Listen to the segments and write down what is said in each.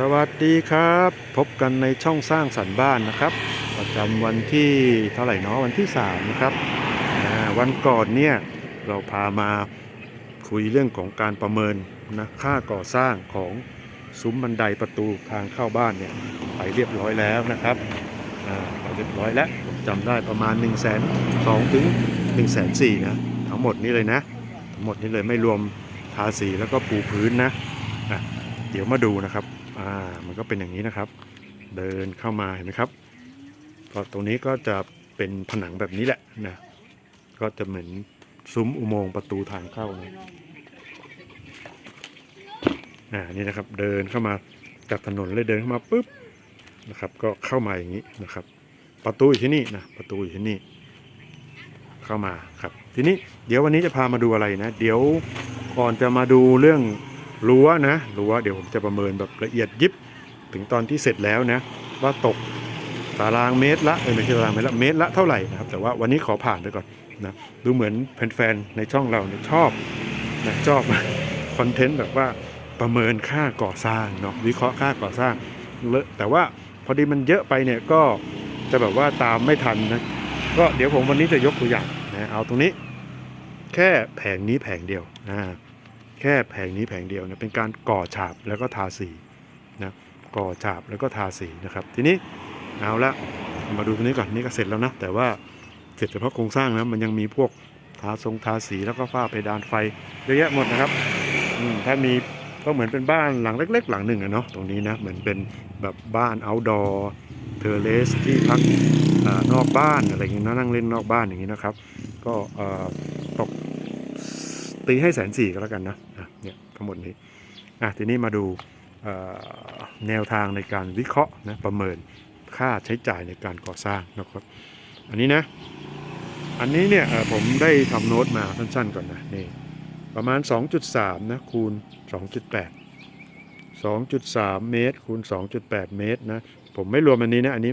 สวัสดีครับ พบกันในช่องสร้างสรรค์บ้านนะครับ ประจำวันที่เท่าไหร่เนาะวันที่3นะครับวันก่อนเนี่ยเราพามาคุยเรื่องของการประเมินนะค่าก่อสร้างของซุ้มบันไดประตูทางเข้าบ้านเนี่ยไปเรียบร้อยแล้วนะครับไปเรียบร้อยแล้วผมจำได้ประมาณ 1 2 0 0 0 0ถึง1 4 0 0 0นะทั้งหมดนี้เลยนะทั้งหมดนี้เลยไม่รวมทาสีแล้วก็ปูพื้นนะเดี๋ยวมาดูนะครับ อ่ามันก็เป็นอย่างนี้นะครับ เดินเข้ามาเห็นไหมครับก็ตรงนี้ก็จะเป็นผนังแบบนี้แหละนะก็จะเหมือนซุ้มอุโมงค์ประตูทางเข้านะอ่านี่นะครับเดินเข้ามาจากถนนเลยเดินเข้ามาปุ๊บนะครับ ก็เข้ามาอย่างนี้นะครับ ประตูอยู่ที่นี่นะประตูอยู่ที่นี่ เข้ามาครับ ทีนี้เดี๋ยววันนี้จะพามาดูอะไรนะ เดี๋ยวก่อนจะมาดูเรื่อง รั้วนะรั้วเดี๋ยวผมจะประเมินแบบละเอียดยิบ ถึงตอนที่เสร็จแล้วนะ ว่าตกตารางเมตรละเออไม่ใช่ตารางเมตรละเมตรละเท่าไหร่นะครับ แต่ว่าวันนี้ขอผ่านไปก่อนนะดูเหมือนแฟนๆในช่องเราเนี่ยชอบนะชอบคอนเทนต์แบบว่าประเมินค่าก่อสร้างเนาะวิเคราะห์ค่าก่อสร้างเลอะแต่ว่าพอดีมันเยอะไปเนี่ยก็จะแบบว่าตามไม่ทันนะก็เดี๋ยวผมวันนี้จะยกตัวอย่างนะเอาตรงนี้ แค่แผงนี้แผงเดียวนะ แค่แผงนี้แผงเดียวนะเป็นการก่อฉาบแล้วก็ทาสีนะก่อฉาบแล้วก็ทาสีนะครับ ทีนี้เอาละมาดูตรงนี้ก่อนนี่ก็เสร็จแล้วนะแต่ว่าเสร็จเฉพาะโครงสร้างนะมันยังมีพวกทาทรงทาสีแล้วก็ฝ้าเพดานไฟเยอะแยะหมดนะครับถ้ามีก็เหมือนเป็นบ้านหลังเล็ก ๆ หลังหนึ่งอะเนาะตรงนี้นะเหมือนเป็นแบบบ้าน outdoor เทอร์เลสที่พักอนอกบ้านอะไรอย่างนี้นะนั่งเล่นนอกบ้านอย่างนี้นะครับ ก็ ตีให้แสนสี่ก็แล้วกันนะเนี่ยทั้งหมดนี้อะทีนี้มาดูแนวทางในการวิเคราะห์นะประเมินค่าใช้จ่ายในการก่อสร้างนะครับ อันนี้นะ อันนี้เนี่ยผมได้ทำโน้ตมาสั้นๆก่อนนะนี่ประมาณ 2.3 นะคูณ 2.8 2.3 เมตร คูณ 2.8 เมตรนะผมไม่รวมอันนี้นะอันนี้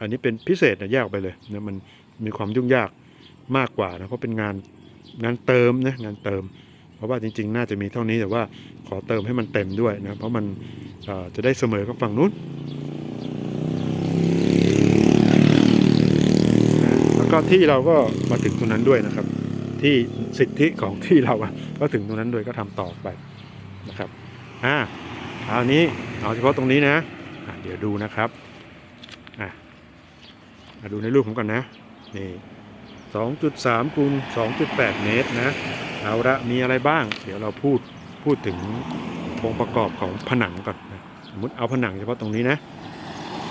อันนี้เป็นพิเศษนะแยกออกไปเลยนะมันมีความยุ่งยากมากกว่านะเพราะเป็นงาน งานเติมนะงานเติม เพราะว่าจริง ๆ น่าจะมีเท่านี้แต่ว่าขอเติมให้มันเต็มด้วยนะเพราะมันจะได้เสมอกับฝั่งนู้น แล้วก็ที่เราก็มาถึงตรงนั้นด้วยนะครับ ที่สิทธิของที่เราก็ถึงตรงนั้นด้วยก็ทำต่อไปนะครับอ่าคราวนี้เอาเฉพาะตรงนี้นะะเดี๋ยวดูนะครับมาดูในรูปผมก่อนนะนี่ 2.3คูณ2.8 เมตรนะเอาละมีอะไรบ้าง เดี๋ยวเราพูดพูดถึงองค์ประกอบของผนังก่อนนะสมมติเอาผนังเฉพาะตรงนี้นะ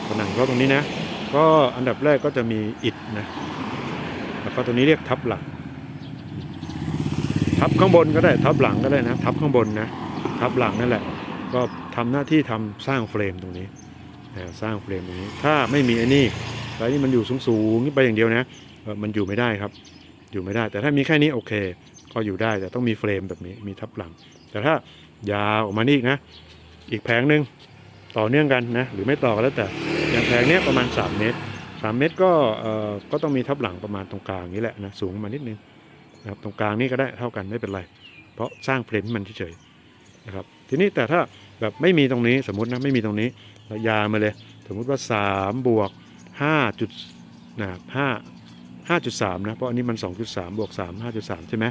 ผนังเฉพาะตรงนี้นะ ก็อันดับแรกก็จะมีอิฐนะแล้วก็ตรงนี้เรียกทับหลัง ทับข้างบนก็ได้ทับหลังก็ได้นะ ทับข้างบนนะทับหลังนั่นแหละ ก็ทำหน้าที่ทำสร้างเฟรมตรงนี้สร้างเฟรมตรงนี้ ถ้าไม่มีไอ้นี่แล้วนี่มันอยู่สูงๆนี่ไปอย่างเดียวนะ มันอยู่ไม่ได้ครับ อยู่ไม่ได้ แต่ถ้ามีแค่นี้โอเค ก็อยู่ได้แต่ต้องมีเฟรมแบบนี้มีทับหลัง แต่ถ้ายาวออกมานี่อีกนะ อีกแผงหนึ่งต่อเนื่องกันนะ หรือไม่ต่อก็แล้วแต่อย่างแผงเนี้ยประมาณ 3 เมตร 3 เมตรก็เอ่อก็ต้องมีทับหลังประมาณตรงกลางนี้แหละนะสูงมานิดนึงนะครับตรงกลางนี่ก็ได้เท่ากันไม่เป็นไร เพราะสร้างเฟรมมันเฉยๆนะครับทีนี้แต่ถ้าแบบไม่มีตรงนี้สมมตินะไม่มีตรงนี้ยาวมาเลย สมมุติว่า 3 บวกห้าจุดนะห้า ห้าจุดสามนะ เพราะอันนี้มันสองจุดสามบวกสามห้าจุดสามใช่ไหม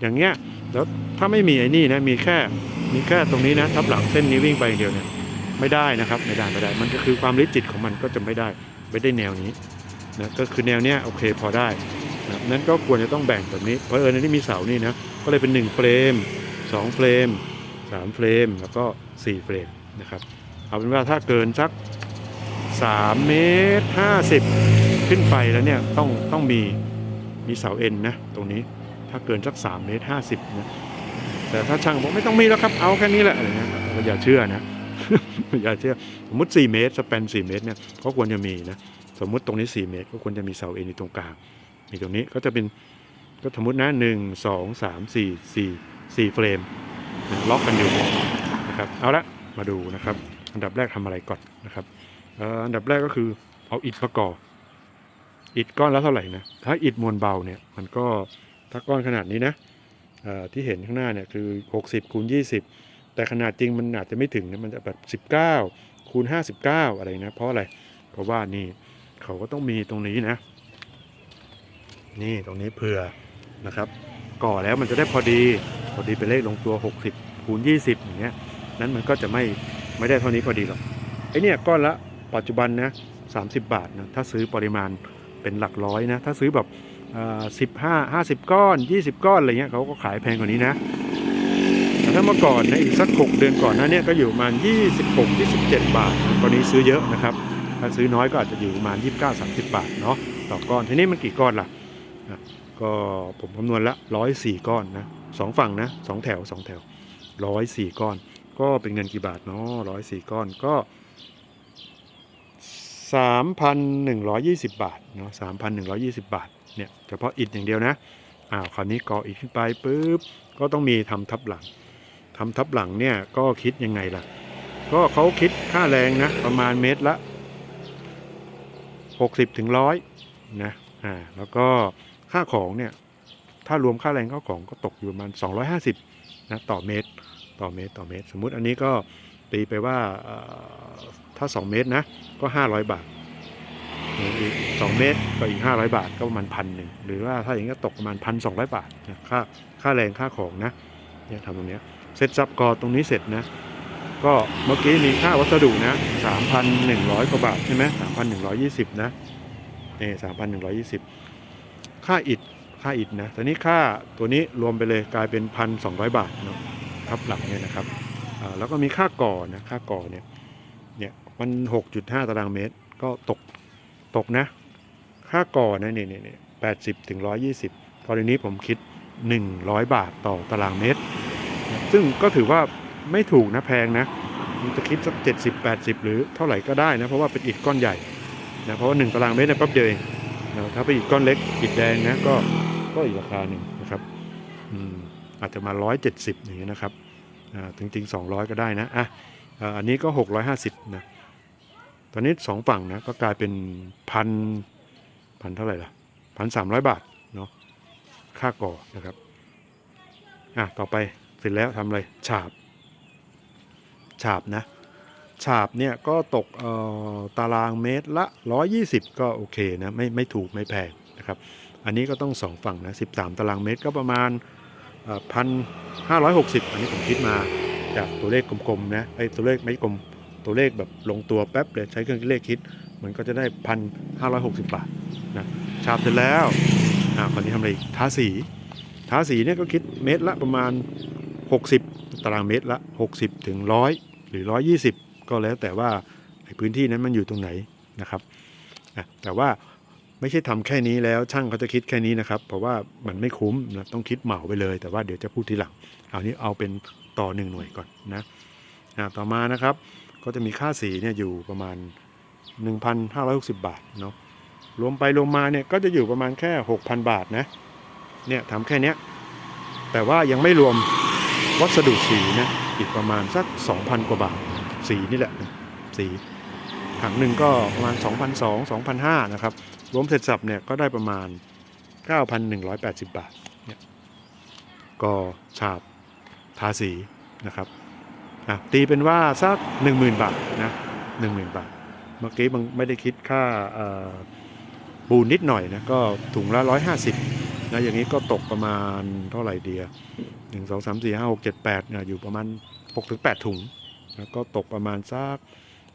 อย่างเงี้ยแล้วถ้าไม่มีไอ้นี่นะมีแค่มีแค่ตรงนี้นะทับหลังเส้นนี้วิ่งไปอย่างเดียวเนี่ยไม่ได้นะครับไม่ได้ไม่ได้ มันก็คือความลิจิตของมันก็จะไม่ได้ไม่ได้แนวนี้นะก็คือแนวเนี้ยโอเคพอได้นะนั้นก็ควรจะต้องแบ่งแบบนี้เพราะเออในนี้มีเสานี่นะก็เลยเป็น 1 เฟรม 2 เฟรม 3 เฟรม แล้วก็ 4 เฟรมนะครับเอาเป็นว่าถ้าเกินสัก3เมตร50 ขึ้นไปแล้วเนี่ยต้องต้องมีมีเสาเอ็นนะตรงนี้ถ้าเกินสัก3เมตร50นะแต่ถ้าช่างบอกไม่ต้องมีแล้วครับเอาแค่นี้แหละอะไรเงี้ยก็อย่าเชื่อนะอย่าเชื่อสมมติ 4 เมตรสเปน 4 เมตรเนี่ยก็ควรจะมีนะสมมติตรงนี้ 4 เมตร ก็ควรจะมีเสาเอ็นอยู่ตรงกลางมีตรงนี้ก็จะเป็นก็สมมตินะ1 2 3 4 4 4เฟรมล็อกกันอยู่นะครับเอาละมาดูนะครับ อันดับแรกทำอะไรก่อนนะครับอันดับแรกก็คือเอาอิฐประกอบ อิฐก้อนละเท่าไหร่นะ ถ้าอิฐมวลเบาเนี่ยมันก็ถ้าก้อนขนาดนี้นะที่เห็นข้างหน้าเนี่ยคือ 60คูณ20 แต่ขนาดจริงมันอาจจะไม่ถึงนะมันจะแบบ19คูณ59 อะไรนะ เพราะอะไร เพราะว่านี่เขาก็ต้องมีตรงนี้นะ นี่ตรงนี้เผื่อนะครับ ก่อแล้วมันจะได้พอดี พอดีเป็นเลขลงตัว 60คูณ20 อย่างเงี้ย นั้นมันก็จะไม่ไม่ได้เท่านี้พอดีหรอกไอเนี่ยก้อนละปัจจุบันนะ30 บาทนะถ้าซื้อปริมาณ เป็นหลักร้อยนะ ถ้าซื้อแบบสิบห้าห้าสิบก้อน20ก้อนอะไรเงี้ยเขาก็ขายแพงกว่านี้นะแต่ถ้าเมื่อก่อนนะอีกสัก6เดือนก่อนหนะเนี่ยก็อยู่ประมาณ26 27บาทตอนนี้ซื้อเยอะนะครับ ถ้าซื้อน้อยก็อาจจะอยู่ประมาณ29 30บาทเนาะต่อก้อนทีนี้มันกี่ก้อนล่ะนะก็ผมคำนวณละ104ก้อนนะสองฝั่งนะสองแถวสองแถว104ก้อน ก็เป็นเงินกี่บาทเนาะ104ก้อนก็ 3,120 บาทเนาะ3,120 บาทเนี่ยเฉพาะอิฐอย่างเดียวนะอ้าวคราวนี้ก่ออิฐขึ้นไปปุ๊บก็ต้องมีทำทับหลังทำทับหลังเนี่ยก็คิดยังไงล่ะ ก็เขาคิดค่าแรงนะประมาณเมตรละ 60ถึงร้อยนะอ่าแล้วก็ค่าของเนี่ยถ้ารวมค่าแรงค่าของก็ตกอยู่ประมาณ250นะต่อเมตรต่อเมตรต่อเมตร สมมุติอันนี้ก็ตีไปว่า ถ้า 2 เมตรนะก็ 500 บาทอีก2เมตรก็อีก 500 บาทก็ประมาณพันหนึ่งหรือว่าถ้าอย่างนี้ก็ตกประมาณพันสองบาทนะค่าค่าแรงค่าของนะเนี่ยทำตรงนี้เสร็จสับกอตรงนี้เสร็จนะก็เมื่อกี้มีค่าวัสดุนะ 3,100 กว่าบาทใช่ไหม3,120 นะนี่3,120 ค่าอิฐค่าอิฐนะตอนนี้ค่าตัวนี้รวมไปเลยกลายเป็น 1,200 บาทเนาะทับหลังเนี่ยนะครับแล้วก็มีค่าก่อนะค่าก่อเนี่ยเนี่ย มัน 6.5 ตารางเมตร ก็ตกตกนะ ค่าก่อนะนี่นี่นี่80ถึง120กรณีนี้ผมคิด 100 บาทต่อตารางเมตร ซึ่งก็ถือว่าไม่ถูกนะแพงนะมันจะคิดสัก70 80หรือเท่าไหร่ก็ได้นะ เพราะว่าเป็นอิฐก้อนใหญ่นะเพราะว่า1ตารางเมตรเนี่ยแป๊บเดียวเองนะถ้าเป็นอิฐก้อนเล็กอิฐแดงนะก็ก็อีกราคาหนึ่งนะครับอืมอาจจะมา170อย่างเงี้ยนะครับอ่าจริงๆ200ก็ได้นะอะอันนี้ก็650นะ อนนี้สองฝั่งนะก็กลายเป็นพันพันเท่าไหร่ล่ะพันสามร้อยบาทเนาะค่าก่อนะครับอะต่อไปเสร็จแล้วทำอะไรฉาบ ฉาบนะ ฉาบเนี่ยก็ตกเอ่อตารางเมตรละ 120 ก็โอเคนะไม่ไม่ถูกไม่แพงนะครับอันนี้ก็ต้องสองฝั่งนะ 13 ตารางเมตรก็ประมาณพันห้าร้อยหกสิบอันนี้ผมคิดมาจากตัวเลขกลมๆนะไอ้ตัวเลขไม่กลม ตัวเลขแบบลงตัวแป๊บเลยใช้เครื่องคิดเลขคิด มันก็จะได้พันห้าร้อยหกสิบบาทนะฉาบเสร็จแล้วอ่าคราวนี้ทำอะไรอีกทาสีทาสีเนี่ยก็คิดเมตรละประมาณ 60 ตารางเมตรละ 60 ถึง 100 หรือ 120 ก็แล้วแต่ว่าพื้นที่นั้นมันอยู่ตรงไหนนะครับอะแต่ว่าไม่ใช่ทำแค่นี้แล้วช่างเขาจะคิดแค่นี้นะครับ เพราะว่ามันไม่คุ้มนะต้องคิดเหมาไปเลย แต่ว่าเดี๋ยวจะพูดทีหลัง เอานี้เอาเป็นต่อหนึ่งหน่วยก่อนนะอะต่อมานะครับ ก็จะมีค่าสีเนี่ยอยู่ประมาณ 1,560 บาทเนาะรวมไปรวมมาเนี่ยก็จะอยู่ประมาณแค่ 6,000 บาทนะเนี่ยทำแค่เนี้ยแต่ว่ายังไม่รวมวัสดุสีนะอีกประมาณสัก 2,000 กว่าบาท สีนี่แหละสีถังหนึ่งก็ประมาณ 2,200 2,500นะครับ รวมเสร็จสับเนี่ยก็ได้ประมาณ 9,180 บาทเนี่ยก็ฉาบทาสีนะครับ อะตีเป็นว่าสัก 10,000 บาทนะ10,000บาท เมื่อกี้มันไม่ได้คิดค่าเอ่อปูนนิดหน่อยนะก็ถุงละ150นะอย่างนี้ก็ตกประมาณเท่าไหร่เดียหนึ่งสองสามสี่ห้าหกเจ็ดแปดเนี่ยอยู่ประมาณหกถึงแปดถุงนะก็ตกประมาณสัก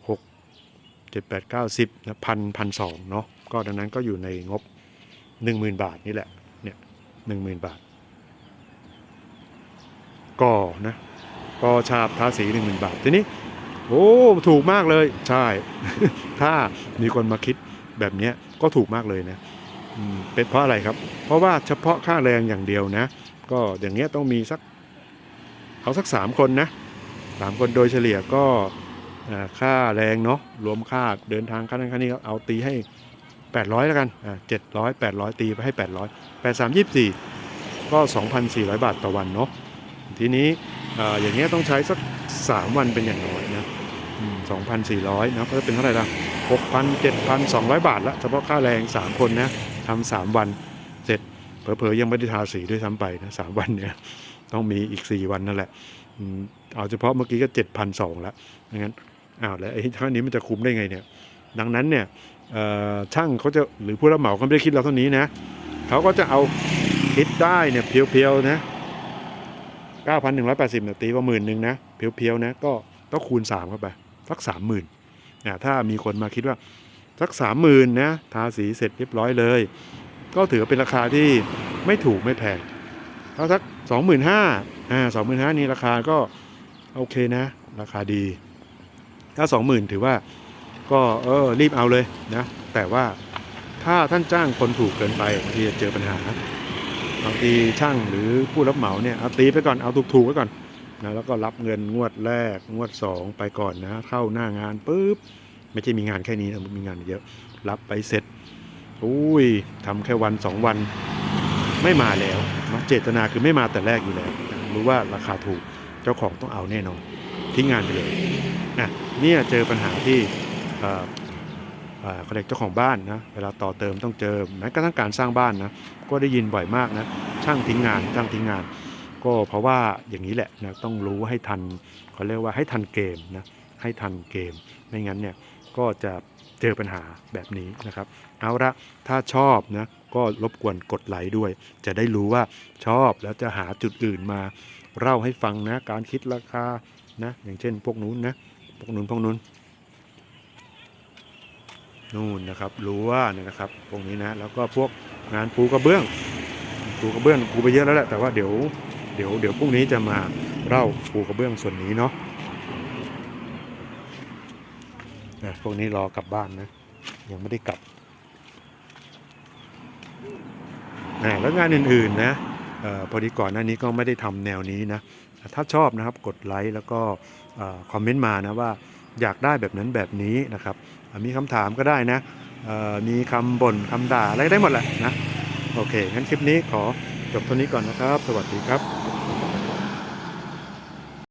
หกเจ็ดแปดเก้าสิบนะพันพันสองเนาะก็ดังนั้นก็อยู่ในงบหนึ่งหมื่นบาทนี่แหละเนี่ยหนึ่งหมื่นบาทก่อนะ ก่อฉาบทาสีหนึ่งหมื่นบาท ทีนี้ โอ้ถูกมากเลยใช่ ถ้ามีคนมาคิดแบบนี้ก็ถูกมากเลยนะเป็นเพราะอะไรครับ เพราะว่าเฉพาะค่าแรงอย่างเดียวนะ ก็อย่างเงี้ยต้องมีสักเอาสักสามคนนะสามคนโดยเฉลี่ยก็ค่าแรงเนาะรวมค่าเดินทางค่านั้นค่านี้เอาตีให้ 800 แล้วกันอ่าเจ็ดร้อยแปดร้อยตีไปให้ 800 8 3 24 ก็ 2,400 บาทต่อวันเนาะ ทีนี้อ่าอย่างเงี้ยต้องใช้สัก 3 วันเป็นอย่างน้อยนะอืม2,400นะก็จะเป็นเท่าไหร่ละ6,000 7,200บาทละเฉพาะค่าแรง3คนนะทำสามวันเสร็จเผลอๆยังไม่ได้ทาสีด้วยซ้ำไปนะสามวันเนี่ยต้องมีอีก4วันนั่นแหละอืมเอาเฉพาะเมื่อกี้ก็เจ็ดพันสองแล้วงั้นอ้าวแล้วไอ้เท่านี้มันจะคุ้มได้ไงเนี่ยดังนั้นเนี่ยเอ่อช่างเขาจะหรือผู้รับเหมาเขาไม่ได้คิดเราเท่านี้นะเขาก็จะเอาคิดได้เนี่ยเพียวๆนะ 9,180เนี่ยตีว่าหมื่นหนึ่งนะเพียวๆนะก็ต้องคูณ 3 เข้าไปสักสามหมื่นนะถ้ามีคนมาคิดว่าสักสามหมื่นนะทาสีเสร็จเรียบร้อยเลย ก็ถือเป็นราคาที่ไม่ถูกไม่แพงถ้าสักสองหมื่นห้าอ่าสองหมื่นห้านี่ราคาก็โอเคนะ ราคาดี ถ้าสองหมื่นถือว่าก็เออรีบเอาเลยนะแต่ว่าถ้าท่านจ้างคนถูกเกินไปบางทีจะเจอปัญหา บางทีช่างหรือผู้รับเหมาเนี่ยเอาตีไปก่อนเอาถูกๆไว้ก่อนนะแล้วก็รับเงินงวดแรกงวดสองไปก่อนนะเข้าหน้างานปุ๊บไม่ใช่มีงานแค่นี้นะมีงานเยอะรับไปเสร็จอุ้ยทำแค่วันสองวันไม่มาแล้วนะเจตนาคือไม่มาแต่แรกอยู่แล้วรู้ว่าราคาถูกเจ้าของต้องเอาแน่นอนทิ้งงานไปเลยอะเนี่ยเจอปัญหาที่ เอ่อเอ่อเขาเรียกเจ้าของบ้านนะเวลาต่อเติมต้องเจอแม้กระทั่งการสร้างบ้านนะก็ได้ยินบ่อยมากนะช่างทิ้งงานช่างทิ้งงาน ก็เพราะว่าอย่างนี้แหละนะต้องรู้ให้ทันเขาเรียกว่าให้ทันเกมนะให้ทันเกมไม่งั้นเนี่ยก็จะเจอปัญหาแบบนี้นะครับ เอาละถ้าชอบนะก็รบกวนกดไลค์ด้วย จะได้รู้ว่าชอบแล้วจะหาจุดอื่นมาเล่าให้ฟังนะ การคิดราคานะ อย่างเช่นพวกนู้นนะ พวกนู้นพวกนู้น นู่นนะครับรั้วเนี่ยนะครับพวกนี้นะ แล้วก็พวกงานปูกระเบื้องปูกระเบื้องปูไปเยอะแล้วแหละแต่ว่าเดี๋ยวเดี๋ยวเดี๋ยวพรุ่งนี้จะมาเล่าปูกระเบื้องส่วนนี้เนาะนะพวกนี้รอกลับบ้านนะ ยังไม่ได้กลับนะแล้วงานอื่นๆนะออพอดีก่อนหน้านี้ก็ไม่ได้ทำแนวนี้นะ ถ้าชอบนะครับกดไลค์แล้วก็คอมเมนต์มานะว่าอยากได้แบบนั้นแบบนี้นะครับ มีคำถามก็ได้นะมีคำบ่นคำด่าอะไรได้หมดแหละนะโอเคงั้นคลิปนี้ขอจบเท่านี้ก่อนนะครับ สวัสดีครับ